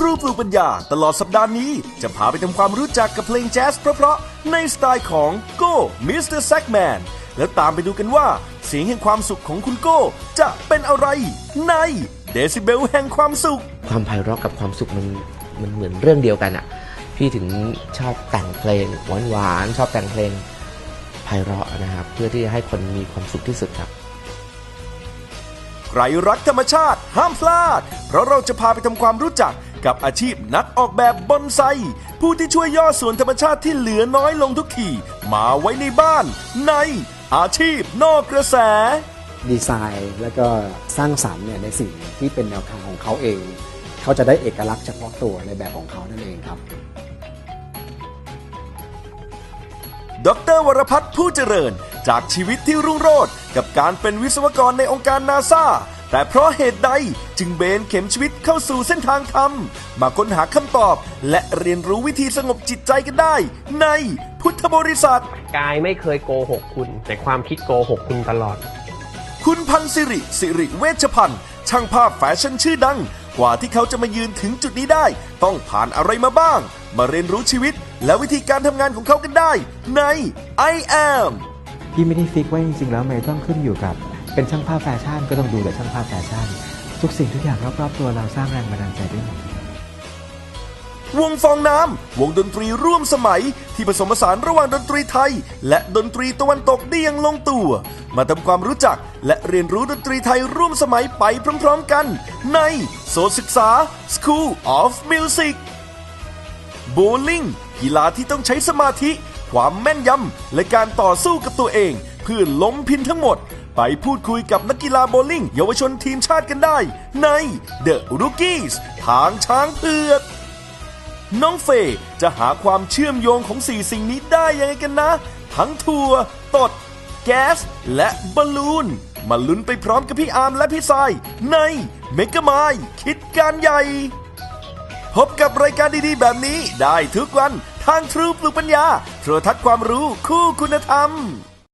ทรูปลูกปัญญา ตลอดสัปดาห์นี้ จะพาไปทำความรู้จักกับเพลงแจ๊สเพราะๆในสไตล์ของโก้มิสเตอร์แซกแมนแล้วตามไปดูกันว่า เสียงแห่งความสุขของคุณโก้ จะเป็นอะไรในเดซิเบลแห่งความสุข ความไพเราะกับความสุขมันมันเหมือนเรื่องเดียวกันอะพี่ถึงชอบแต่งเพลงหวานๆชอบแต่งเพลงไพเราะนะครับ เพื่อที่จะให้คนมีความสุขที่สุดครับใครรักธรรมชาติห้ามพลาด เพราะเราจะพาไปทำความรู้จัก กับอาชีพนักออกแบบบอนไซ ผู้ที่ช่วยย่อส่วนธรรมชาติที่เหลือน้อยลงทุกทีมาไว้ในบ้าน ในอาชีพนอกกระแส ดีไซน์แล้วก็สร้างสรรค์เนี่ยในสิ่งที่เป็นแนวทางของเขาเอง เขาจะได้เอกลักษณ์เฉพาะตัวในแบบของเขานั่นเองครับดรวรพัฒน์ผู้เจริญ จากชีวิตที่รุ่งโรจน์กับการเป็นวิศวกรในองค์การนาซา แต่เพราะเหตุใดจึงเบนเข็มชีวิตเข้าสู่เส้นทางธรรม มาค้นหาคำตอบ และเรียนรู้วิธีสงบจิตใจกันได้ ในพุทธบริษัท กายไม่เคยโกหกคุณ แต่ความคิดโกหกคุณตลอด คุณพันธ์สิริสิริเวชพันธ์ช่างภาพแฟชั่นชื่อดัง กว่าที่เขาจะมายืนถึงจุดนี้ได้ ต้องผ่านอะไรมาบ้าง มาเรียนรู้ชีวิต และวิธีการทำงานของเขากันได้ ใน I am พี่ไม่ได้ฟิกว่าจริงๆแล้วมันต้องขึ้นอยู่กับ เป็นช่างภาพแฟชั่นก็ต้องดูแต่ช่างภาพแฟชั่น ทุกสิ่งทุกอย่างรอบๆตัวเราสร้างแรงบันดาลใจได้หมดวงฟองน้ำวงดนตรีร่วมสมัย ที่ผสมผสานระหว่างดนตรีไทย และดนตรีตะวันตกได้อย่างลงตัว มาทำความรู้จักและเรียนรู้ดนตรีไทยร่วมสมัยไปพร้อมๆกัน ในโซนศึกษา School of Music โบลิ่งกีฬาที่ต้องใช้สมาธิ ความแม่นยำและการต่อสู้กับตัวเอง เพื่อล้มพินทั้งหมด ไปพูดคุยกับนักกีฬาโบลิ่งเยาวชนทีมชาติกันได้ ใน The Rookies ทางช้างเผือกน้องเฟย์จะหาความเชื่อมโยงของสี่สิ่งนี้ได้ยังไงกันนะ ทั้งทัวร์ตด แก๊ส และบอลลูน มาลุ้นไปพร้อมกับพี่อาร์มและพี่ทราย ในเมกะไมคิดการใหญ่ พบกับรายการดีๆ แบบนี้ได้ทุกวันทางทรูปลูกปัญญาโทรทัศน์ความรู้คู่คุณธรรม